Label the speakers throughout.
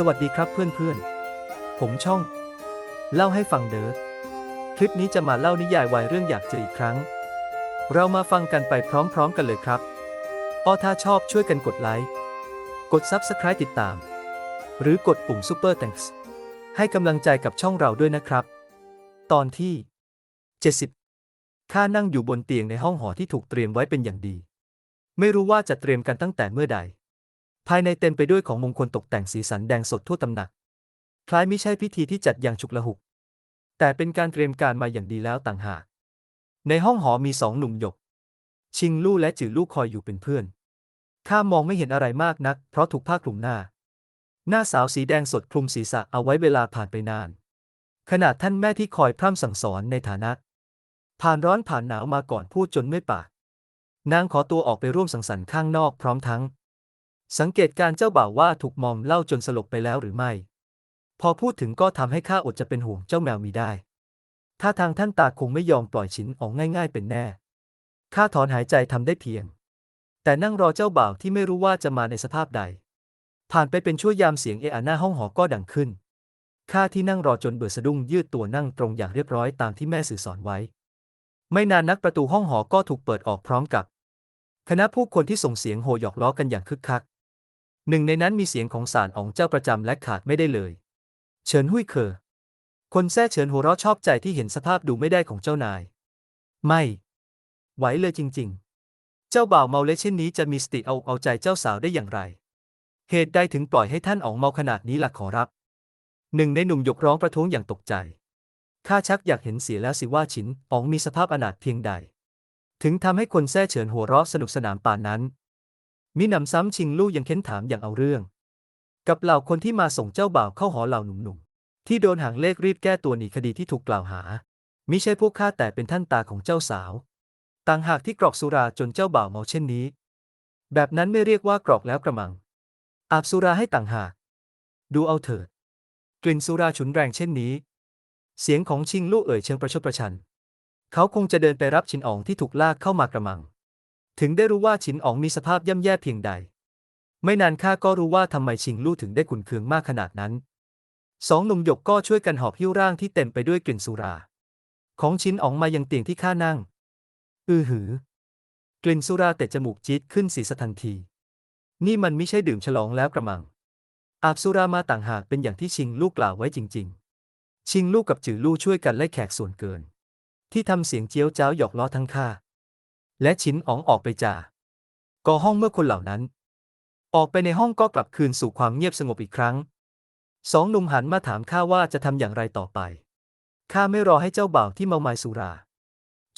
Speaker 1: สวัสดีครับเพื่อนๆ ผมช่อง เล่าให้ฟังเด้อ คลิปนี้จะมาเล่านิยายวายเรื่องอยากเจออีกครั้ง เรามาฟังกันไปพร้อมๆกันเลยครับออถ้าชอบช่วยกันกดไลค์ กด Subscribe ติดตาม หรือกดปุ่ม Super Thanks ให้กำลังใจกับช่องเราด้วยนะครับ ตอนที่ 70 ข้านั่งอยู่บนเตียงในห้องหอที่ถูกเตรียมไว้เป็นอย่างดี ไม่รู้ว่าจะเตรียมกันตั้งแต่เมื่อใด ภายในเต็มไปด้วยของมงคลตกแต่งสีสันแดงสดทั่วตำหนัก คล้ายม่ใช่พิธีที่จัดอย่างฉุกละหุก แต่เป็นการเตรียมการมาอย่างดีแล้วต่างหาก ในห้องหอมีสองหนุ่มหยก ชิงลู่และจือลู่คอยอยู่เป็นเพื่อน ข้ามองไม่เห็นอะไรมากนัก เพราะถูกผ้าคลุมหน้า หน้าสาวสีแดงสดคลุมศีรษะเอาไว้เวลาผ่านไปนาน ขนาดท่านแม่ที่คอยพร่ำสั่งสอนในฐานะ ผ่านร้อนผ่านหนาวมาก่อนพูดจนไม่ปาก นางขอตัวออกไปร่วมสังสรรค์ข้างนอกพร้อมทั้ง สังเกตการเจ้าบ่าวว่าถูกมอมเล่าจนสลบไปแล้วหรือไม่ พอพูดถึงก็ทำให้ข้าอดจะเป็นห่วงเจ้าแมวมีได้ ถ้าทางท่านตาคงไม่ยอมปล่อยฉินออกง่าย ๆ เป็นแน่ ข้าถอนหายใจทำได้เพียง แต่นั่งรอเจ้าบ่าวที่ไม่รู้ว่าจะมาในสภาพใด ผ่านไปเป็นชั่วยามเสียงเอะอะหน้าห้องหอก็ดังขึ้น ข้าที่นั่งรอจนเบื่อสะดุ้งยืดตัวนั่งตรงอย่างเรียบร้อยตามที่แม่สื่อสอนไว้ ไม่นานนักประตูห้องหอก็ถูกเปิดออกพร้อมกับ คณะผู้คนที่ส่งเสียงโห่หยอกล้อกันอย่างคึกคัก หนึ่งในนั้นมีเสียงของสารอองเจ้าประจำและขาดไม่ได้เลย เฉินหุยเคอคนแท้เฉินหัวเราะชอบใจที่เห็นสภาพดูไม่ได้ของเจ้านาย ไม่ ไหวเลยจริง ๆ เจ้าบ่าวเมาเละเช่นนี้จะมีสติเอาเอาใจเจ้าสาวได้อย่างไร เหตุใดถึงปล่อยให้ท่านอ๋องเมาขนาดนี้ล่ะขอรับ หนึ่งในหนุ่มยกร้องประท้วงอย่างตกใจข้าชักอยากเห็นเสียแล้วสิว่าฉินอ๋องมีสภาพอนาถเพียงใด ถึงทำให้คนแท้เฉินหัวเราะสนุกสนานป่านนั้น มิหนำซ้ำชิงลู่ยังเค้นถามอย่างเอาเรื่อง กับเหล่าคนที่มาส่งเจ้าบ่าวเข้าหอเหล่าหนุ่มๆ ที่โดนหางเลขรีบแก้ตัวหนีคดีที่ถูกกล่าวหามิใช่พวกข้าแต่เป็นท่านตาของเจ้าสาว ต่างหากที่กรอกสุราจนเจ้าบ่าวเมาเช่นนี้ แบบนั้นไม่เรียกว่ากรอกแล้วกระมัง อาบสุราให้ต่างหาก ดูเอาเถิด กลิ่นสุราฉุนแรงเช่นนี้ เสียงของชิงลู่เอ่ยเชิงประชดประชัน เขาคงจะเดินไปรับชินอองที่ถูกลากเข้ามากระมัง ถึงได้รู้ว่าชินอ๋องมีสภาพย่ำแย่เพียงใด ไม่นานข้าก็รู้ว่าทำไมชิงลู่ถึงได้ขุนเคืองมากขนาดนั้น สองหนุ่มหยกก็ช่วยกันหอบหิ้วร่างที่เต็มไปด้วยกลิ่นสุรา ของชินอ๋องมายังเตียงที่ข้านั่ง อือหือ กลิ่นสุราเตะจมูกจี๊ดขึ้นสีสะทันที นี่มันไม่ใช่ดื่มฉลองแล้วกระมัง อาบสุรามาต่างหากเป็นอย่างที่ชิงลูกกล่าวไว้จริง ๆ ชิงลูกกับจือลู่ช่วยกันไล่แขกส่วนเกิน ที่ทำเสียงเจียวจ้าวหยอกล้อทั้งข้า และชินอ๋องออกไปจ่าก็ห้องเมื่อคนเหล่านั้น ออกไปในห้องก็กลับคืนสู่ความเงียบสงบอีกครั้ง สองหนุ่มหันมาถามข้าว่าจะทำอย่างไรต่อไปข้าไม่รอให้เจ้าบ่าวที่เมาไมาสุรา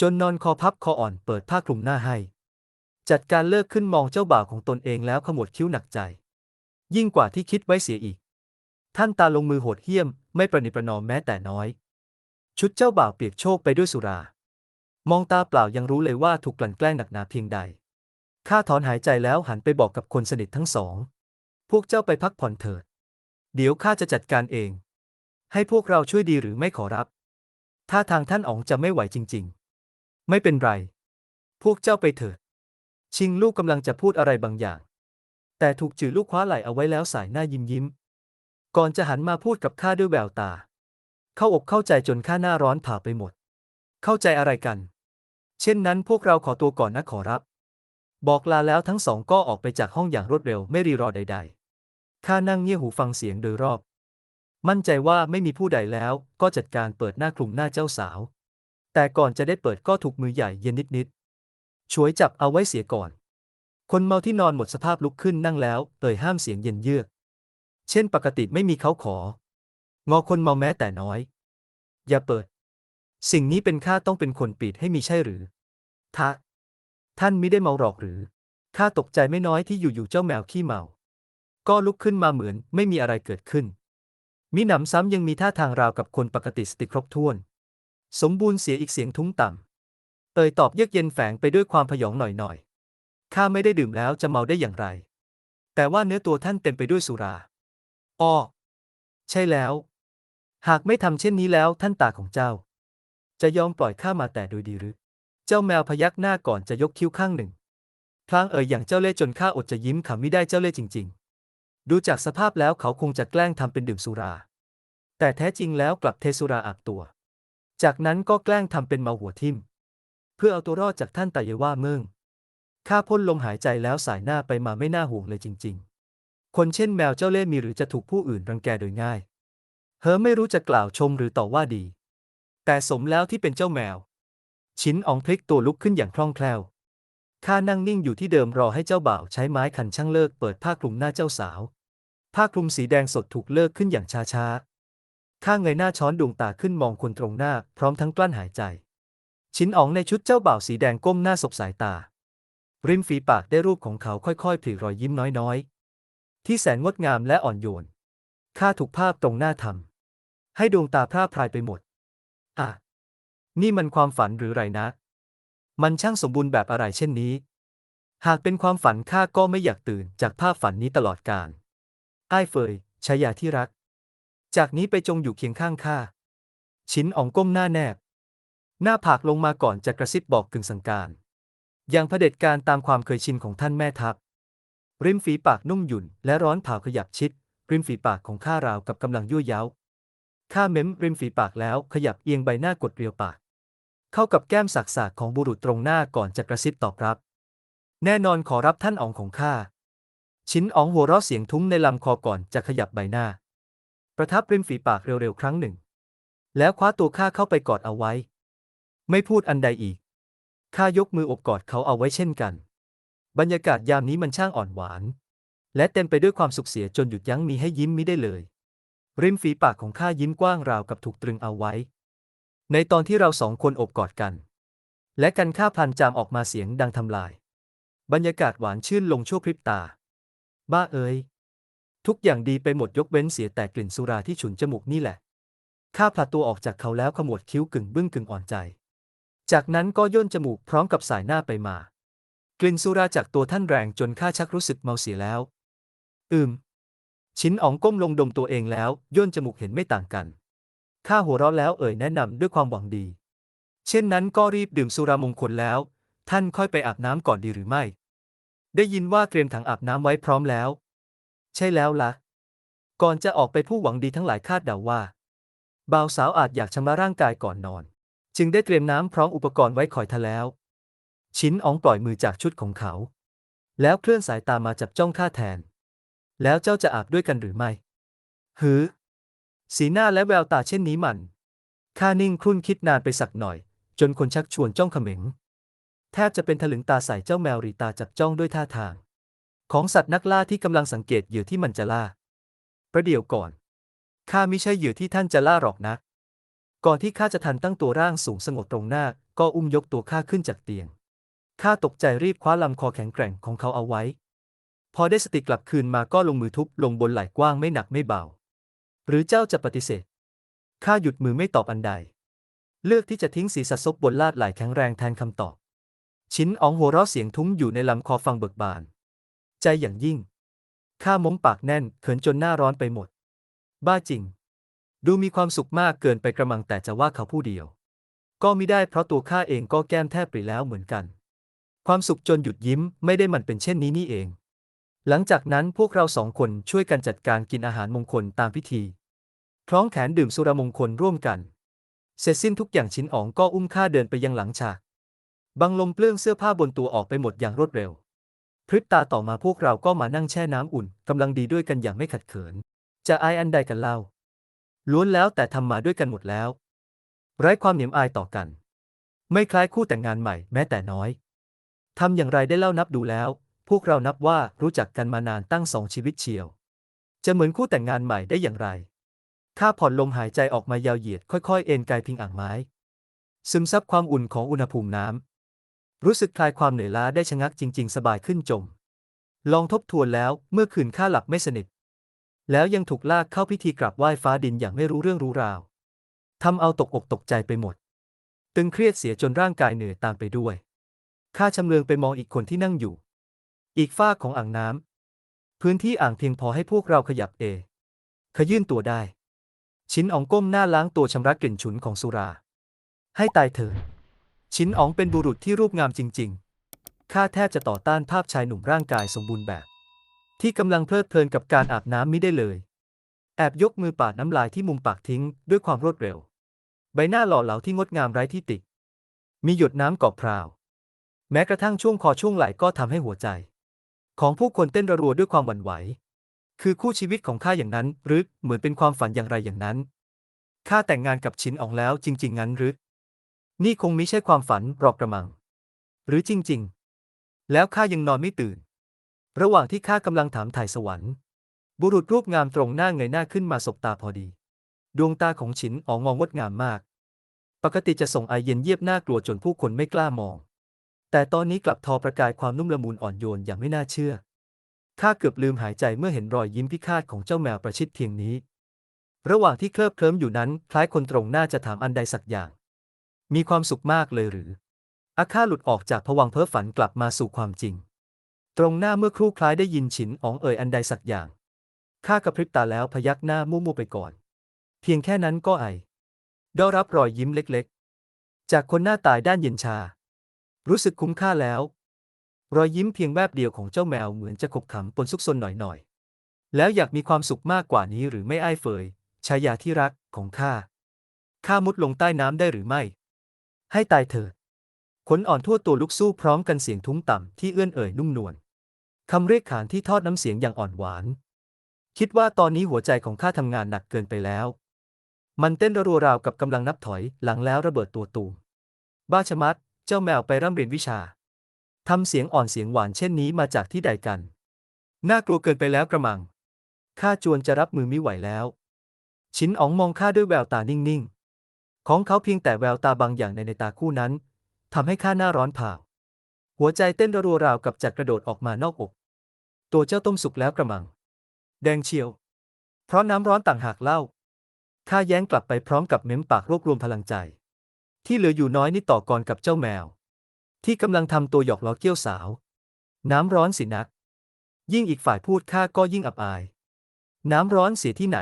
Speaker 1: จนนอนคอพับคออ่อนเปิดผ้าคลุมหน้าให้ จัดการเลิกขึ้นมองเจ้าบ่าวของตนเองแล้วขมวดคิ้วหนักใจ ยิ่งกว่าที่คิดไว้เสียอีก ท่านตาลงมือโหดเหี้ยม ไม่ประนิประนอมแม้แต่น้อย ชุดเจ้าบ่าวเปียกโชกไปด้วยสุรา มองตาเปล่ายังรู้เลยว่าถูกกลั่นแกล้งหนักหนาเพียงใด ข้าถอนหายใจแล้วหันไปบอกกับคนสนิททั้งสอง พวกเจ้าไปพักผ่อนเถิด เดี๋ยวข้าจะจัดการเอง ให้พวกเราช่วยดีหรือไม่ขอรับ ถ้าทางท่านอ๋องจะไม่ไหวจริง ๆ ไม่เป็นไร พวกเจ้าไปเถิด ชิงลูกกำลังจะพูดอะไรบางอย่าง แต่ถูกจือลูกคว้าไหล่เอาไว้แล้วสายหน้ายิ้มยิ้ม ก่อนจะหันมาพูดกับข้าด้วยแววตา เข้าอกเข้าใจจนข้าหน้าร้อนผ่าไปหมด เข้าใจอะไรกัน เช่นนั้นพวกเราขอตัวก่อนนะขอรับ บอกลาแล้วทั้งสองก็ออกไปจากห้องอย่างรวดเร็วไม่รีรอใด ๆ ข้านั่งเงี่ยหูฟังเสียงโดยรอบ มั่นใจว่าไม่มีผู้ใดแล้วก็จัดการเปิดหน้าคลุมหน้าเจ้าสาว แต่ก่อนจะได้เปิดก็ถูกมือใหญ่เย็นนิดๆ ช่วยจับเอาไว้เสียก่อน คนเมาที่นอนหมดสภาพลุกขึ้นนั่งแล้วเอ่ยห้ามเสียงเย็นเยือก เช่นปกติไม่มีเขาขอ งอคนเมาแม้แต่น้อย อย่าเปิด สิ่งนี้เป็นข้าต้องเป็นคนปิดให้มีใช่หรือท่าท่านมิได้เมาหรอกหรือข้าตกใจไม่น้อยที่อยู่ๆเจ้าแมวขี้เมา ก็ลุกขึ้นมาเหมือนไม่มีอะไรเกิดขึ้น มิหนำซ้ำยังมีท่าทางราวกับคนปกติสติครบถ้วน สมบูรณ์เสียอีกเสียงทุ้มต่ำเอ่ยตอบเยือกเย็นแฝงไปด้วยความพยองหน่อยๆข้าไม่ได้ดื่มแล้วจะเมาได้อย่างไร แต่ว่าเนื้อตัวท่านเต็มไปด้วยสุราอ้อใช่แล้ว หากไม่ทำเช่นนี้แล้วท่านตาของเจ้า จะยอมปล่อยข้ามาแต่โดยดีหรือ เจ้าแมวพยักหน้าก่อนจะยกคิ้วข้างหนึ่ง พลางเอ่ยอย่างเจ้าเล่ห์จนข้าอดจะยิ้มขำไม่ได้เจ้าเล่ห์จริง ๆ ดูจากสภาพแล้วเขาคงจะแกล้งทำเป็นดื่มสุรา แต่แท้จริงแล้วกลับเทสุราอาบตัว จากนั้นก็แกล้งทำเป็นเมาหัวทิ่ม เพื่อเอาตัวรอดจากท่านไตเยว่าเมืองข้าพ่นลมหายใจแล้วสายหน้าไปมาไม่น่าห่วงเลยจริง ๆ คนเช่นแมวเจ้าเล่ห์มีหรือจะถูกผู้อื่นรังแกโดยง่าย เฮอไม่รู้จะกล่าวชมหรือต่อว่าดี แต่สมแล้วที่เป็นเจ้าแมว ชิ้นอองพลิกตัวลุกขึ้นอย่างคล่องแคล่วข้านั่งนิ่งอยู่ที่เดิมรอให้เจ้าบ่าวใช้ไม้ขันช่างเลิกเปิดผ้าคลุมหน้าเจ้าสาว ผ้าคลุมสีแดงสดถูกเลิกขึ้นอย่างช้าๆ ข้าเงยหน้าช้อนดวงตาขึ้นมองคนตรงหน้า พร้อมทั้งกลั้นหายใจ ชิ้นอองในชุดเจ้าบ่าวสีแดงก้มหน้าสบสายตา ริมฝีปากได้รูปของเขาค่อยๆผลิรอยยิ้มน้อยๆ ที่แสนงดงามและอ่อนโยน ข้าถูกภาพตรงหน้าทำให้ดวงตาพร่าพรายไปหมด อะ นี่มันความฝันหรือไรนะ มันช่างสมบูรณ์แบบอะไรเช่นนี้ หากเป็นความฝันข้าก็ไม่อยากตื่นจากภาพฝันนี้ตลอดกาลไอ้เฟยชายาที่รัก จากนี้ไปจงอยู่เคียงข้างข้า ชิ้นอ่องก้มหน้าแนบ หน้าผากลงมาก่อนจะกระซิบบอกกึ่งสังการ อย่างเผด็จการตามความเคยชินของท่านแม่ทัพ ริมฝีปากนุ่มหยุ่นและร้อนเผาขยับชิด ริมฝีปากของข้าราวกับกำลังยั่วเย้า ข้าเม้มริมฝีปากแล้วขยับเอียงใบหน้ากดเรียวปาก เข้ากับแก้มสักๆของบุรุษตรงหน้าก่อนจะกระซิบตอบรับ แน่นอนขอรับท่านอ๋องของข้าชิ้นอ๋องหัวเราะเสียงทุ้มในลำคอก่อนจะขยับใบหน้า ประทับริมฝีปากเร็วๆครั้งหนึ่ง แล้วคว้าตัวข้าเข้าไปกอดเอาไว้ ไม่พูดอันใดอีกข้ายกมืออบกอดเขาเอาไว้เช่นกัน บรรยากาศยามนี้มันช่างอ่อนหวาน และเต็มไปด้วยความสุขเสียจนหยุดยั้งมีให้ยิ้มมิได้เลย ริมฝีปากของข้ายิ้มกว้างราวกับถูกตรึงเอาไว้ ในตอนที่เราสองคนอบกอดกัน และกันข้าพันจามออกมาเสียงดังทำลาย บรรยากาศหวานชื่นลงชั่วพริบตา บ้าเอ๋ยทุกอย่างดีไปหมดยกเว้นเสียแต่กลิ่นสุราที่ฉุนจมูกนี่แหละ ข้าผลัดตัวออกจากเขาแล้วขมวดคิ้วกึ่งบึ้งกึ่งอ่อนใจ จากนั้นก็ย่นจมูกพร้อมกับสายหน้าไปมา กลิ่นสุราจากตัวท่านแรงจนข้าชักรู้สึกเมาเสียแล้ว อืม ชิ้นอ๋องก้มลงดมตัวเองแล้วย่นจมูกเห็นไม่ต่างกัน ข้าหัวเราะแล้วเอ่ยแนะนำด้วยความหวังดี เช่นนั้นก็รีบดื่มสุรามงคลแล้ว ท่านค่อยไปอาบน้ำก่อนดีหรือไม่ ได้ยินว่าเตรียมถังอาบน้ำไว้พร้อมแล้ว ใช่แล้วละ่ะ ก่อนจะออกไปผู้หวังดีทั้งหลายคาดเดาว่าบ่าวสาวอาจอยากชำระร่างกายก่อนนอน จึงได้เตรียมน้ำพร้อมอุปกรณ์ไว้คอยทะแล้ว ชิ้นอ๋องปล่อยมือจากชุดของเขา แล้วเคลื่อนสายตามาจับจ้องข้าแทน แล้วเจ้าจะอาบด้วยกันหรือไม่ หือ สีหน้าและแววตาเช่นนี้มัน ข้านิ่งครุ่นคิดนานไปสักหน่อย จนคนชักชวนจ้องเขม็ง แทบจะเป็นถลึงตาใส่เจ้าแมวรีตาจับจ้องด้วยท่าทาง ของสัตว์นักล่าที่กำลังสังเกตเหยื่อที่มันจะล่า ประเดี๋ยวก่อน ข้าไม่ใช่เหยื่อที่ท่านจะล่าหรอกนะ ก่อนที่ข้าจะทันตั้งตัวร่างสูงสงบตรงหน้า ก็อุ้มยกตัวข้าขึ้นจากเตียง ข้าตกใจรีบคว้าลำคอแข็งแกร่งของเขาเอาไว้ พอได้สติกลับคืนมาก็ลงมือทุบลงบนไหล่กว้างไม่หนักไม่เบา หรือเจ้าจะปฏิเสธ ข้าหยุดมือไม่ตอบอันใด เลือกที่จะทิ้งศีรษะซบบนลาดไหล่แข็งแรงแทนคำตอบ ชิ้นอ๋องหัวเราะเสียงทุ้มอยู่ในลำคอฟังเบิกบาน ใจอย่างยิ่ง ข้ามมปากแน่นเขินจนหน้าร้อนไปหมด บ้าจริง ดูมีความสุขมากเกินไปกระมังแต่จะว่าเขาผู้เดียว ก็มิได้เพราะตัวข้าเองก็แก้มแทบปริแล้วเหมือนกัน ความสุขจนหยุดยิ้มไม่ได้มันเป็นเช่นนี้นี่เอง หลังจากนั้นพวกเราสองคนช่วยกันจัดการกินอาหารมงคลตามพิธี คล้องแขนดื่มสุรมงคลร่วมกัน เสร็จสิ้นทุกอย่างชิ้นอ๋องก็อุ้มข้าเดินไปยังหลังฉาก บังลมเปลื้องเสื้อผ้าบนตัวออกไปหมดอย่างรวดเร็ว พริบตาต่อมาพวกเราก็มานั่งแช่น้ำอุ่นกำลังดีด้วยกันอย่างไม่ขัดเขิน จะอายอันใดกันเล่า ล้วนแล้วแต่ทำมาด้วยกันหมดแล้ว ไร้ความเหนียมอายต่อกัน ไม่คล้ายคู่แต่งงานใหม่แม้แต่น้อยทำอย่างไรได้เล่านับดูแล้ว พวกเรานับว่ารู้จักกันมานานตั้งสองชีวิตเชียว จะเหมือนคู่แต่งงานใหม่ได้อย่างไร ข้าผ่อนลมหายใจออกมายาวเหยียดค่อยๆ เอนกายพิงอ่างไม้ ซึมซับความอุ่นของอุณหภูมิน้ำ รู้สึกคลายความเหนื่อยล้าได้ชะงักจริง ๆ สบายขึ้นจม ลองทบทวนแล้วเมื่อคืนข้าหลับไม่สนิท แล้วยังถูกลากเข้าพิธีกราบไหว้ฟ้าดินอย่างไม่รู้เรื่องรู้ราวทำเอาตกอกตกใจไปหมด ตึงเครียดเสียจนร่างกายเหนื่อยตามไปด้วย ข้าชำเลืองไปมองอีกคนที่นั่งอยู่ อีกฝ้ากของอ่างน้ำพื้นที่อ่างเพียงพอให้พวกเราขยับเอ ขยื่นตัวได้ ชิ้นอองก้มหน้าล้างตัวชำระกลิ่นฉุนของสุรา ให้ตายเถิดชิ้นอองเป็นบุรุษที่รูปงามจริง ๆ ข้าแทบจะต่อต้านภาพชายหนุ่มร่างกายสมบูรณ์แบบ ที่กำลังเพลิดเพลินกับการอาบน้ำมิได้เลย แอบยกมือปาดน้ำลายที่มุมปากทิ้งด้วยความรวดเร็ว ใบหน้าหล่อเหลาที่งดงามไร้ที่ติ มีหยดน้ำกอบพราว แม้กระทั่งช่วงคอช่วงไหล่ก็ทำให้หัวใจ ของผู้คนเต้นระรัวด้วยความหวั่นไหว คือคู่ชีวิตของข้าอย่างนั้นหรือเหมือนเป็นความฝันอย่างไรอย่างนั้นข้าแต่งงานกับชินอองแล้วจริง ๆ งั้นหรือ นี่คงไมิใช่ความฝันหรอกกระมัง หรือจริง ๆ แล้วข้ายังนอนไม่ตื่น ระหว่างที่ข้ากำลังถามถ่ายสวรรค์ บุรุษรูปงามตรงหน้าเงยหน้าขึ้นมาสบตาพอดี ดวงตาของฉินอองมองงดงามมาก ปกติจะส่งไอเย็นเยียบหน้ากลัวจนผู้คนไม่กล้ามอง แต่ตอนนี้กลับทอประกายความนุ่มละมุนอ่อนโยนอย่างไม่น่าเชื่อ ข้าเกือบลืมหายใจเมื่อเห็นรอยยิ้มพิฆาตของเจ้าแมวประชิดเพียงนี้ ระหว่างที่เคลิบเคลิ้มอยู่นั้น คล้ายคนตรงหน้าจะถามอันใดสักอย่าง มีความสุขมากเลยหรือ อาข้าหลุดออกจากผวังเพ้อฝันกลับมาสู่ความจริง ตรงหน้าเมื่อครู่คล้ายได้ยินฉินอ๋องเอ่ยอันใดสักอย่าง ข้ากระพริบตาแล้วพยักหน้ามู่ๆไปก่อน เพียงแค่นั้นก็ไอได้รับรอยยิ้มเล็กๆ จากคนหน้าตายด้านเย็นชา รู้สึกคุ้มค่าแล้ว รอยยิ้มเพียงแวบเดียวของเจ้าแมวเหมือนจะขบขำปนซุกซนหน่อยๆ แล้วอยากมีความสุขมากกว่านี้หรือไม่ไอ้เฟยชายาที่รักของข้า ข้ามุดลงใต้น้ำได้หรือไม่ ให้ตายเถิดขนอ่อนทั่วตัวลุกสู้พร้อมกันเสียงทุ้มต่ำที่เอื้อนเอ่ยนุ่มนวลคำเรียกขานที่ทอดน้ำเสียงอย่างอ่อนหวาน คิดว่าตอนนี้หัวใจของข้าทำงานหนักเกินไปแล้ว มันเต้นรัวราวกับกำลังนับถอยหลังแล้วระเบิดตัวตูมบ้าชะมัด เจ้าแมวไปร่ำเรียนวิชา ทำเสียงอ่อนเสียงหวานเช่นนี้มาจากที่ใดกัน น่ากลัวเกินไปแล้วกระมัง ข้าจวนจะรับมือไม่ไหวแล้ว ชินอ๋องมองข้าด้วยแววตานิ่งๆ ของเขาเพียงแต่แววตาบางอย่างในในตาคู่นั้นทำให้ข้าหน้าร้อนเผาหัวใจเต้นระรัวราวกับจะกระโดดออกมานอกอก ตัวเจ้าต้มสุกแล้วกระมัง แดงเชียว เพราะน้ำร้อนต่างหากเล่า ข้าแย้งกลับไปพร้อมกับเม้มปากรวบรวมพลังใจ ที่เหลืออยู่น้อยนิดต่อกรกับเจ้าแมว ที่กำลังทำตัวหยอกล้อเกี้ยวสาว น้ำร้อนสินัก ยิ่งอีกฝ่ายพูดข้าก็ยิ่งอับอาย น้ำร้อนเสียที่ไหน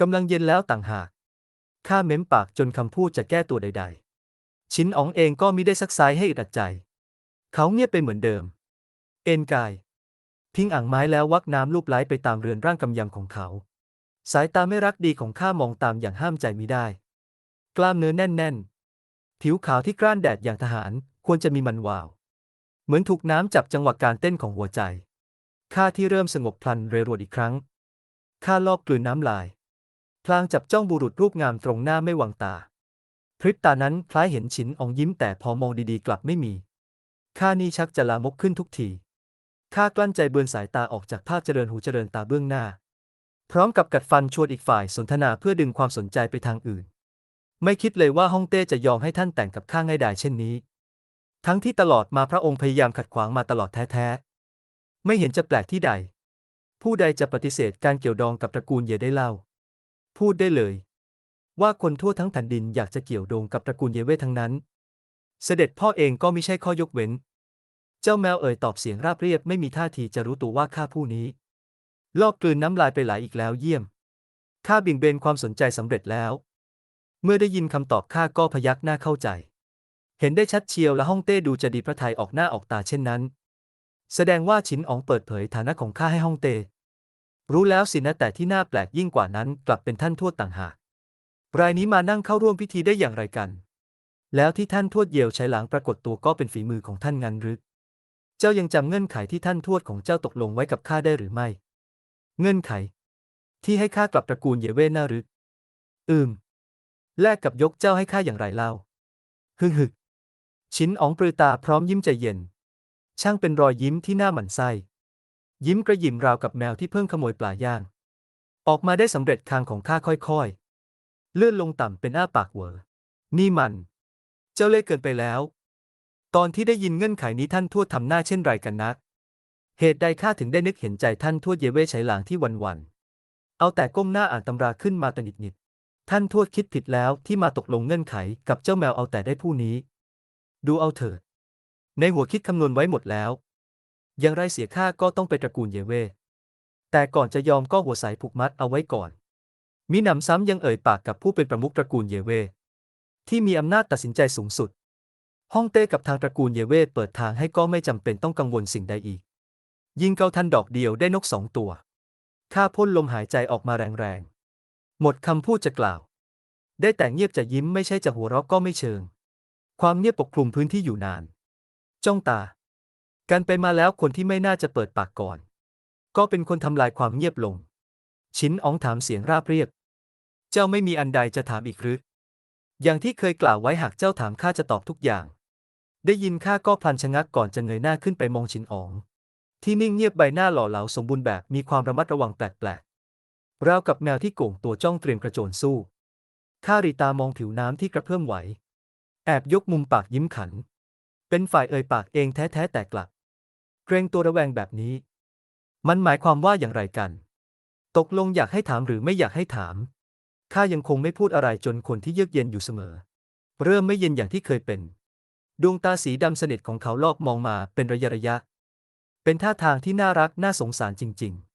Speaker 1: กำลังเย็นแล้วต่างหากข้าเม้มปากจนคำพูดจะแก้ตัวใด ๆ ชิ้นอ๋องเองก็มิได้ซักไซให้อึดอัดใจ เขาเงียบไปเหมือนเดิม เอ็นกาย ทิ้งอ่างไม้แล้ววักน้ำลูบไล้ไปตามเรือนร่างกำยำของเขา สายตาไม่รักดีของข้ามองตามอย่างห้ามใจมิได้ กล้ามเนื้อแน่นๆ ผิวขาวที่กล้านแดดอย่างทหารควรจะมีมันวาว เหมือนถูกน้ำจับจังหวะการเต้นของหัวใจข้าที่เริ่มสงบพลันเรรวดอีกครั้งข้าลอบกลืนน้ำลาย พลางจับจ้องบุรุษรูปงามตรงหน้าไม่วางตา พริบตานั้นคล้ายเห็นฉินอองยิ้มแต่พอมองดีๆกลับไม่มีข้านี่ชักจะลามกขึ้นทุกทีข้ากลั้นใจเบือนสายตาออกจากภาพเจริญหูเจริญตาเบื้องหน้า พร้อมกับกัดฟันชวนอีกฝ่ายสนทนาเพื่อดึงความสนใจไปทางอื่น ไม่คิดเลยว่าฮ่องเต้จะยอมให้ท่านแต่งกับข้าง่ายดายเช่นนี้ ทั้งที่ตลอดมาพระองค์พยายามขัดขวางมาตลอดแท้ๆ ไม่เห็นจะแปลกที่ใด ผู้ใดจะปฏิเสธการเกี่ยวดองกับตระกูลเยได้เล่า พูดได้เลย ว่าคนทั่วทั้งแผ่นดินอยากจะเกี่ยวโดงกับตระกูลเยเว่ทั้งนั้น เสด็จพ่อเองก็ไม่ใช่ข้อยกเว้น เจ้าแมวเอ่ยตอบเสียงราบเรียบไม่มีท่าทีจะรู้ตัวว่าข้าผู้นี้ ลอบกลืนน้ำลายไปหลายอีกแล้วเยี่ยมข้าบี่งเบนความสนใจสำเร็จแล้ว เมื่อได้ยินคำตอบข้าก็พยักหน้าเข้าใจ เห็นได้ชัดเชียวและฮ่องเต้ดูจะดีพระทัยออกหน้าออกตาเช่นนั้น แสดงว่าฉินอ๋องเปิดเผยฐานะของข้าให้ฮ่องเต้รู้แล้วสินะแต่ที่น่าแปลกยิ่งกว่านั้นกลับเป็นท่านทวดต่างหากรายนี้มานั่งเข้าร่วมพิธีได้อย่างไรกัน แล้วที่ท่านทวดเยียวใช้หลังปรากฏตัวก็เป็นฝีมือของท่านงันหรือ เจ้ายังจำเงื่อนไขที่ท่านทวดของเจ้าตกลงไว้กับข้าได้หรือไม่ เงื่อนไข ที่ให้ข้ากลับตระกูลเยเว่น่าหรือ อืม แลกกับยกเจ้าให้ข้าอย่างไรเล่า ฮึกฮึก ชินอ๋องปรือตาพร้อมยิ้มใจเย็น ช่างเป็นรอยยิ้มที่น่าหมั่นไส้ ยิ้มกระยิมราวกับแมวที่เพิ่งขโมยปลาย่าง ออกมาได้สำเร็จคางของข้าค่อยๆ เลื่อนลงต่ำเป็นอ้าปากเวอนี่มัน เจ้าเล่ห์เกินไปแล้ว ตอนที่ได้ยินเงื่อนไขนี้ท่านทวดทำหน้าเช่นไรกันนัก เหตุใดข้าถึงได้นึกเห็นใจท่านทวดเยเว่ไฉหลางที่วันๆ เอาแต่ก้มหน้าอ่านตำราขึ้นมาตนิดนิด ท่านทวดคิดผิดแล้วที่มาตกลงเงื่อนไขกับเจ้าแมวเอาแต่ได้ผู้นี้ ดูเอาเถิด ในหัวคิดคำนวณไว้หมดแล้ว อย่างไรเสียข้าก็ต้องไปตระกูลเยเว แต่ก่อนจะยอมก็หัวสายผูกมัดเอาไว้ก่อน มีหนำซ้ำยังเอ่ยปากกับผู้เป็นประมุขตระกูลเยเว ที่มีอำนาจตัดสินใจสูงสุดฮ่องเต้กับทางตระกูลเยเวเปิดทางให้ก็ไม่จำเป็นต้องกังวลสิ่งใดอีก ยิงเกาทันดอกเดียวได้นกสองตัวข้าพ่นลมหายใจออกมาแรงๆ หมดคำพูดจะกล่าว ได้แต่เงียบจะยิ้มไม่ใช่จะหัวเราะก็ไม่เชิง ความเงียบปกคลุมพื้นที่อยู่นาน จ้องตา กันไปมาแล้วคนที่ไม่น่าจะเปิดปากก่อน ก็เป็นคนทำลายความเงียบลง ชินอ๋องถามเสียงราบเรียบ เจ้าไม่มีอันใดจะถามอีกหรืออย่างที่เคยกล่าวไว้หากเจ้าถามข้าจะตอบทุกอย่าง ได้ยินข้าก็พลันชะงักก่อนจะเงยหน้าขึ้นไปมองชินอ๋อง ที่นิ่งเงียบใบหน้าหล่อเหลาสมบูรณ์แบบมีความระมัดระวังแปลก ราวกับแมวที่โก่งตัวจ้องเตรียมกระโจนสู้ข้ารีตามองผิวน้ำที่กระเพื่อมไหว แอบยกมุมปากยิ้มขัน เป็นฝ่ายเอ่ยปากเองแท้ๆแต่กลับ เกรงตัวระแวงแบบนี้ มันหมายความว่าอย่างไรกัน ตกลงอยากให้ถามหรือไม่อยากให้ถาม ข้ายังคงไม่พูดอะไรจนคนที่เยือกเย็นอยู่เสมอ เริ่มไม่เย็นอย่างที่เคยเป็น ดวงตาสีดำสนิทของเขาลอกมองมาเป็นระยะระยะ เป็นท่าทางที่น่ารักน่าสงสารจริง ๆ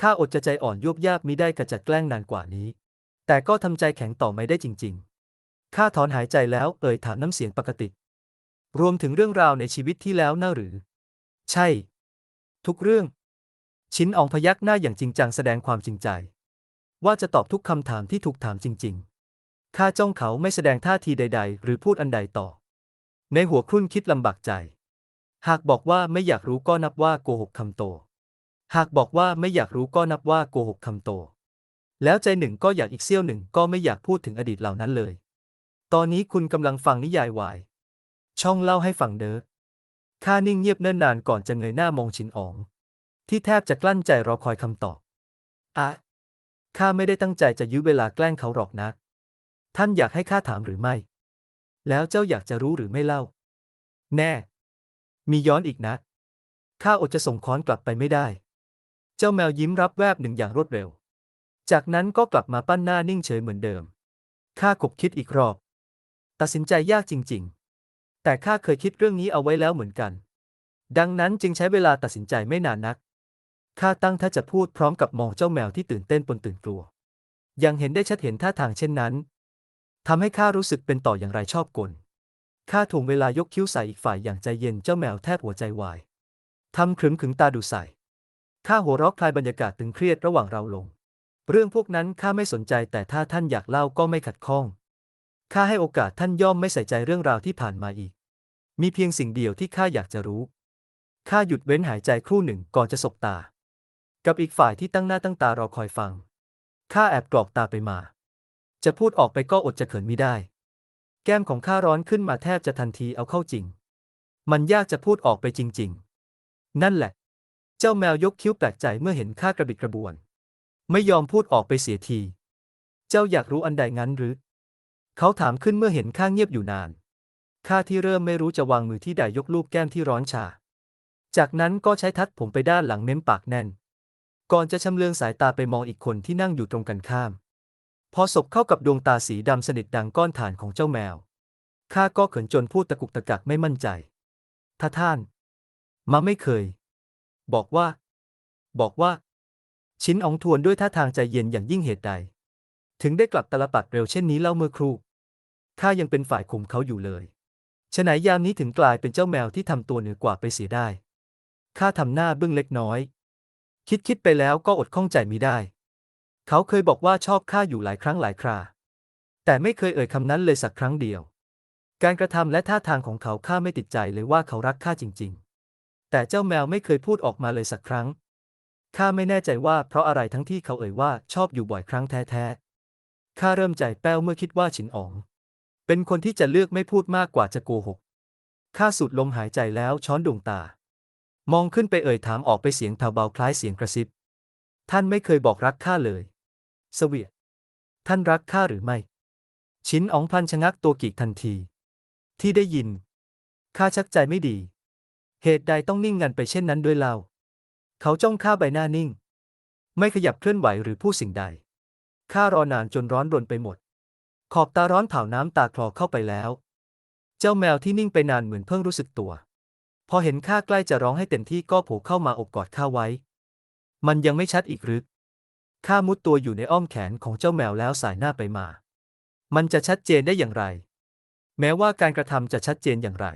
Speaker 1: ข้าอดจะใจอ่อนยวบยาบมิได้กระจัดแกล้งนานกว่านี้ แต่ก็ทำใจแข็งต่อไม่ได้จริง ๆ ข้าถอนหายใจแล้วเอ่ยถามน้ำเสียงปกติ รวมถึงเรื่องราวในชีวิตที่แล้วน่าหรือ ใช่ ทุกเรื่อง ชินอองพยักหน้าอย่างจริงจังแสดงความจริงใจ ว่าจะตอบทุกคำถามที่ถูกถามจริง ๆ ข้าจ้องเขาไม่แสดงท่าทีใด ๆ หรือพูดอันใดต่อ ในหัวครุ่นคิดลำบากใจ หากบอกว่าไม่อยากรู้ก็นับว่าโกหกคำโต หากบอกว่าไม่อยากรู้ก็นับว่าโกหกคำโต แล้วใจหนึ่งก็อยากอีกเสี้ยวหนึ่งก็ไม่อยากพูดถึงอดีตเหล่านั้นเลย ตอนนี้คุณกำลังฟังนิยายวาย ช่องเล่าให้ฟังเด้อข้านิ่งเงียบเนิ่นนานก่อนจะเงยหน้ามองชินอ๋อง ที่แทบจะกลั้นใจรอคอยคำตอบอะข้าไม่ได้ตั้งใจจะยื้อเวลาแกล้งเขาหรอกนะ ท่านอยากให้ข้าถามหรือไม่ แล้วเจ้าอยากจะรู้หรือไม่เล่า แน่ มีย้อนอีกนะ ข้าอดจะส่งค้อนกลับไปไม่ได้ เจ้าแมวยิ้มรับแวบหนึ่งอย่างรวดเร็ว จากนั้นก็กลับมาปั้นหน้านิ่งเฉยเหมือนเดิม ข้าคบคิดอีกรอบ ตัดสินใจยากจริง ๆ แต่ข้าเคยคิดเรื่องนี้เอาไว้แล้วเหมือนกัน ดังนั้นจึงใช้เวลาตัดสินใจไม่นานนัก ข้าตั้งท่าจะพูดพร้อมกับมองเจ้าแมวที่ตื่นเต้นปนตื่นกลัว ยังเห็นได้ชัดเห็นท่าทางเช่นนั้นทำให้ข้ารู้สึกเป็นต่ออย่างไรชอบกลข้าถ่วงเวลายกคิ้วใส่อีกฝ่ายอย่างใจเย็นเจ้าแมวแทบหัวใจวายทำขรึมขึงตาดูใส่ ข้าหัวเราะคลายบรรยากาศตึงเครียดระหว่างเราลง เรื่องพวกนั้นข้าไม่สนใจแต่ถ้าท่านอยากเล่าก็ไม่ขัดข้องข้าให้โอกาสท่านย่อมไม่ใส่ใจเรื่องราวที่ผ่านมาอีก มีเพียงสิ่งเดียวที่ข้าอยากจะรู้ข้าหยุดเว้นหายใจครู่หนึ่งก่อนจะสบตา กับอีกฝ่ายที่ตั้งหน้าตั้งตารอคอยฟังข้าแอบกรอกตาไปมา จะพูดออกไปก็อดจะเขินไมิได้ แก้มของข้าร้อนขึ้นมาแทบจะทันทีเอาเข้าจริง มันยากจะพูดออกไปจริง ๆ นั่นแหละ จ้าแมวยกคิ้วแปลกใจเมื่อเห็นข้ากระบิดกระบวน ไม่ยอมพูดออกไปเสียที เจ้าอยากรู้อันใดงั้นหรือ เขาถามขึ้นเมื่อเห็นข้าเงียบอยู่นาน ข้าที่เริ่มไม่รู้จะวางมือที่ใดยกลูบแก้มที่ร้อนชา จากนั้นก็ใช้ทัดผมไปด้านหลังเม้มปากแน่น ก่อนจะชำเลืองสายตาไปมองอีกคนที่นั่งอยู่ตรงกันข้าม พอศพเข้ากับดวงตาสีดำสนิทดังก้อนฐานของเจ้าแมว ข้าก็เขินจนพูดตะกุกตะกักไม่มั่นใจ ถ้าท่าน มาไม่เคย บอกว่า บอกว่า ชิ้นอองทวนด้วยท่าทางใจเย็นอย่างยิ่งเหตุใด ถึงได้กลับตลปัดเร็วเช่นนี้เล่าเมื่อครู่ข้ายังเป็นฝ่ายข่มเขาอยู่เลยฉะไหนยามนี้ถึงกลายเป็นเจ้าแมวที่ทำตัวเหนือกว่าไปเสียได้ ข้าทำหน้าบึ้งเล็กน้อย คิดคิดไปแล้วก็อดข้องใจมิได้ เขาเคยบอกว่าชอบข้าอยู่หลายครั้งหลายครา แต่ไม่เคยเอ่ยคำนั้นเลยสักครั้งเดียว การกระทำและท่าทางของเขาข้าไม่ติดใจเลยว่าเขารักข้าจริง ๆ แต่เจ้าแมวไม่เคยพูดออกมาเลยสักครั้ง ข้าไม่แน่ใจว่าเพราะอะไรทั้งที่เขาเอ่ยว่าชอบอยู่บ่อยครั้งแท้ๆ ข้าเริ่มใจแป้วเมื่อคิดว่าฉินอ๋อง เป็นคนที่จะเลือกไม่พูดมากกว่าจะโกหก ข้าสูดลมหายใจแล้วช้อนดวงตา มองขึ้นไปเอ่ยถามออกไปเสียงแผ่วเบาคล้ายเสียงกระซิบ ท่านไม่เคยบอกรักข้าเลย เสวียท่านรักข้าหรือไม่ ชิ้นอ๋องพันชะงักตัวกีกทันที ที่ได้ยิน ข้าชักใจไม่ดี เหตุใดต้องนิ่งงันไปเช่นนั้นด้วยเล่าเขาจ้องข้าใบหน้านิ่ง ไม่ขยับเคลื่อนไหวหรือพูดสิ่งใด ข้ารอนานจนร้อนรนไปหมด ขอบตาร้อนเผาน้ำตาคลอเข้าไปแล้ว เจ้าแมวที่นิ่งไปนานเหมือนเพิ่งรู้สึกตัว พอเห็นข้าใกล้จะร้องให้เต็มที่ก็โผล่เข้ามาอบกอดข้าไว้ มันยังไม่ชัดอีกหรือข้ามุดตัวอยู่ในอ้อมแขนของเจ้าแมวแล้วสายหน้าไปมา มันจะชัดเจนได้อย่างไร แม้ว่าการกระทำจะชัดเจนอย่างไร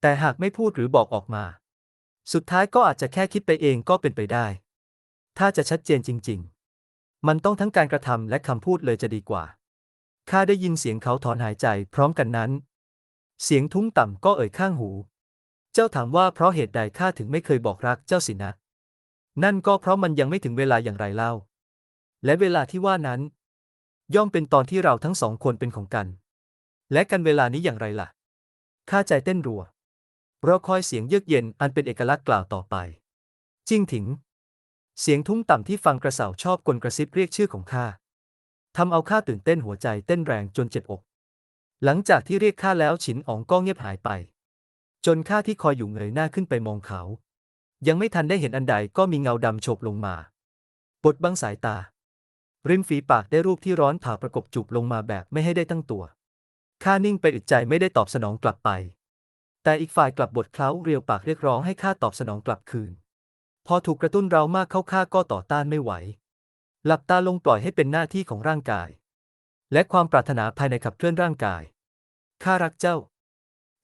Speaker 1: แต่หากไม่พูดหรือบอกออกมา สุดท้ายก็อาจจะแค่คิดไปเองก็เป็นไปได้ ถ้าจะชัดเจนจริง ๆ มันต้องทั้งการกระทำและคำพูดเลยจะดีกว่า ข้าได้ยินเสียงเขาถอนหายใจพร้อมกันนั้น เสียงทุ้มต่ำก็เอ่ยข้างหู เจ้าถามว่าเพราะเหตุใดข้าถึงไม่เคยบอกรักเจ้าสินะ นั่นก็เพราะมันยังไม่ถึงเวลาอย่างไรเล่า และเวลาที่ว่านั้น ย่อมเป็นตอนที่เราทั้งสองคนเป็นของกัน และกันเวลานี้อย่างไรล่ะ ข้าใจเต้นรัว รอคอยเสียงเยือกเย็นอันเป็นเอกลักษณ์กล่าวต่อไป จิ้งถิง เสียงทุ้มต่ำที่ฟังกระเสาชอบกลกระซิบเรียกชื่อของข้าทำเอาข้าตื่นเต้นหัวใจเต้นแรงจนเจ็บอก หลังจากที่เรียกข้าแล้วฉินอ๋องก็เงียบหายไป จนข้าที่คอยอยู่เงยหน้าขึ้นไปมองเขา ยังไม่ทันได้เห็นอันใดก็มีเงาดำโฉบลงมาบดบังสายตา ริมฝีปากได้รูปที่ร้อนผ่าประกบจูบลงมาแบบไม่ให้ได้ตั้งตัวข้านิ่งไปอึดใจไม่ได้ตอบสนองกลับไป แต่อีกฝ่ายกลับบทเคล้าเรียวปากเรียกร้องให้ข้าตอบสนองกลับคืน พอถูกกระตุ้นเรามากเข้าข้าก็ต่อต้านไม่ไหว หลับตาลงปล่อยให้เป็นหน้าที่ของร่างกาย และความปรารถนาภายในขับเคลื่อนร่างกาย ข้ารักเจ้า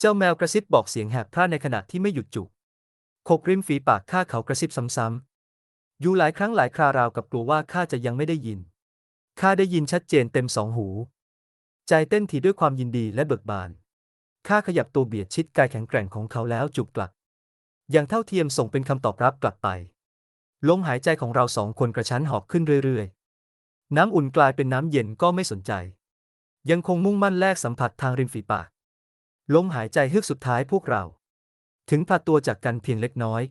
Speaker 1: เจ้าแมวกระซิบบอกเสียงแหบพร่าในขณะที่ไม่หยุดจุกขบริมฝีปากข้าเขากระซิบซ้ำๆ อยู่หลายครั้งหลายคราราวกับกลัวว่าข้าจะยังไม่ได้ยิน ข้าได้ยินชัดเจนเต็มสองหู ใจเต้นถี่ด้วยความยินดีและเบิกบาน ข้าขยับตัวเบียดชิดกายแข็งแกร่งของเขาแล้วจูบกลับ อย่างเท่าเทียมส่งเป็นคำตอบรับกลับไป ลมหายใจของเราสองคนกระชั้นหอบขึ้นเรื่อยๆ น้ำอุ่นกลายเป็นน้ำเย็นก็ไม่สนใจ ยังคงมุ่งมั่นแลกสัมผัสทางริมฝีปาก ลมหายใจเฮือกสุดท้ายพวกเรา ถึงพลัดตัวจากกันเพียงเล็กน้อย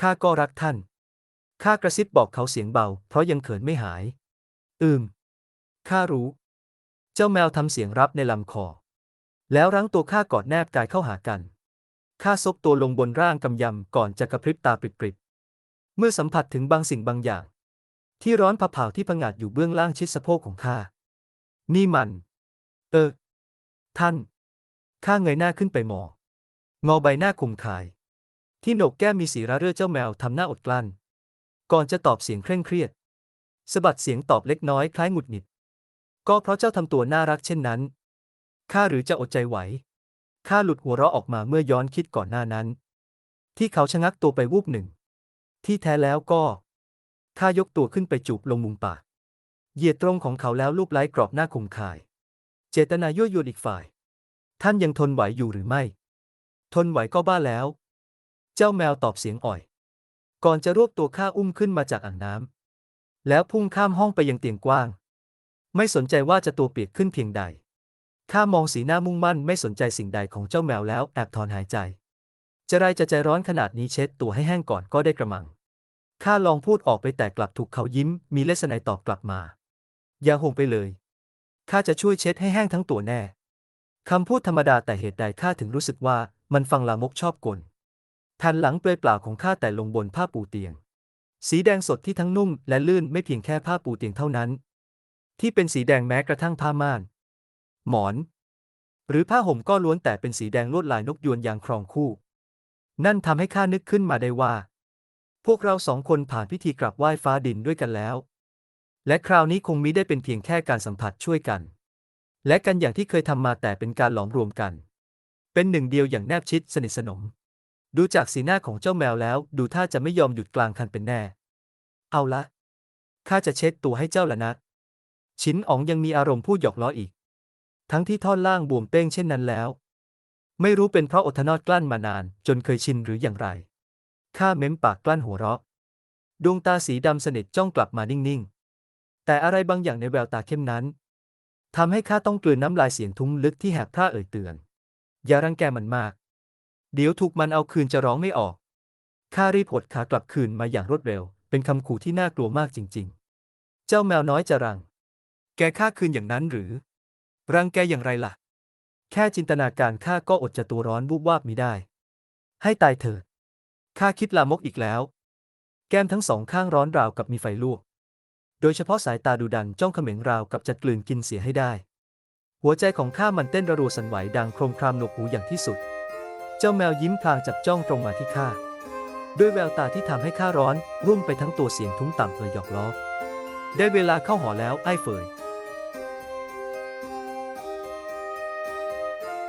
Speaker 1: ข้าก็รักท่าน ข้ากระซิบบอกเขาเสียงเบา เพราะยังเขินไม่หาย อืม ข้ารู้ เจ้าแมวทำเสียงรับในลำคอ แล้วรั้งตัวข้ากอดแนบกายเข้าหากัน ข้าซบตัวลงบนร่างกำยำก่อนจะกระพริบตาปริบๆ เมื่อสัมผัสถึงบางสิ่งบางอย่าง ที่ร้อนผาๆที่ผงาดอยู่เบื้องล่างชิดสะโพกของข้า นี่มัน เออ ท่าน ข้าเงยหน้าขึ้นไปมอง งอใบหน้าคุมคาย ที่โหนกแก้มมีสีระเรื่อเจ้าแมวทำหน้าอดกลั้น ก่อนจะตอบเสียงเคร่งเครียดสะบัดเสียงตอบเล็กน้อยคล้ายหงุดหงิด ก็เพราะเจ้าทำตัวน่ารักเช่นนั้น ข้าหรือจะอดใจไหว ข้าหลุดหัวเราะออกมาเมื่อย้อนคิดก่อนหน้านั้น ที่เขาชะงักตัวไปวูบหนึ่ง ที่แท้แล้วก็ข้ายกตัวขึ้นไปจูบลงมุมปาก เหยียดตรงของเขาแล้วลูบไล้กรอบหน้าคมคาย เจตนายั่วยวนอีกฝ่าย ท่านยังทนไหวอยู่หรือไม่ ทนไหวก็บ้าแล้ว เจ้าแมวตอบเสียงอ่อย ก่อนจะรวบตัวข้าอุ้มขึ้นมาจากอ่างน้ำแล้วพุ่งข้ามห้องไปยังเตียงกว้าง ไม่สนใจว่าจะตัวเปียกขึ้นเพียงใด ข้ามองสีหน้ามุ่งมั่นไม่สนใจสิ่งใดของเจ้าแมวแล้วแอบถอนหายใจ จะไรจะใจร้อนขนาดนี้เช็ดตัวให้แห้งก่อนก็ได้กระมัง ข้าลองพูดออกไปแต่กลับถูกเขายิ้ม มีเลสไนตอบกลับมา อย่าห่วงไปเลย ข้าจะช่วยเช็ดให้แห้งทั้งตัวแน่ คำพูดธรรมดาแต่เหตุใดข้าถึงรู้สึกว่ามันฟังลามกชอบกลแผ่นหลังเปลือยเปล่าของข้าแต่ลงบนผ้าปูเตียง สีแดงสดที่ทั้งนุ่มและลื่นไม่เพียงแค่ผ้าปูเตียงเท่านั้น ที่เป็นสีแดงแม้กระทั่งผ้าม่าน หมอน หรือผ้าห่มก็ล้วนแต่เป็นสีแดงลวดลายนกยวนยางครองคู่ นั่นทำให้ข้านึกขึ้นมาได้ว่า พวกเราสองคนผ่านพิธีกราบไหว้ฟ้าดินด้วยกันแล้ว และคราวนี้คงมิได้เป็นเพียงแค่การสัมผัสช่วยกัน และกันอย่างที่เคยทำมาแต่เป็นการหลอมรวมกัน เป็นหนึ่งเดียวอย่างแนบชิดสนิทสนม ดูจากสีหน้าของเจ้าแมวแล้ว ดูท่าจะไม่ยอมหยุดกลางคันเป็นแน่ เอาละข้าจะเช็ดตัวให้เจ้าละนะ ชินอ๋องยังมีอารมณ์พูดหยอกล้ออีก ทั้งที่ท่อนล่างบวมเป้งเช่นนั้นแล้ว ไม่รู้เป็นเพราะอดทนอดกลั้นมานาน จนเคยชินหรืออย่างไร ข้าเม้มปากกลั้นหัวเราะ ดวงตาสีดำสนิทจ้องกลับมานิ่งๆ แต่อะไรบางอย่างในแววตาเข้มนั้นทำให้ข้าต้องกลืนน้ำลายเสียงทุ้มลึกที่แหบพร่าเอ่ยเตือน อย่ารังแกมันมาก เดี๋ยวถูกมันเอาคืนจะร้องไม่ออก ข้ารีบหดขากลับคืนมาอย่างรวดเร็ว เป็นคำขู่ที่น่ากลัวมากจริง ๆ เจ้าแมวน้อยจะรัง แกข้าคืนอย่างนั้นหรือ รังแกอย่างไรล่ะ แค่จินตนาการข้าก็อดจะตัวร้อนวูบวาบมิได้ ให้ตายเถิดข้าคิดลามกอีกแล้ว แก้มทั้งสองข้างร้อนราวกับมีไฟลวก โดยเฉพาะสายตาดูดันจ้องเขม็งราวกับจะกลืนกินเสียให้ได้ หัวใจของข้ามันเต้นระรัวสั่นไหวดังโครมครามหนวกหูอย่างที่สุด เจ้าแมวยิ้มพลางจับจ้องตรงมาที่ข้าด้วยแววตาที่ทำให้ข้าร้อนรุ่มไปทั้งตัวเสียงทุ้มต่ำเอ่ยหยอกล้อ ได้เวลาเข้าหอแล้วไอ้เฟย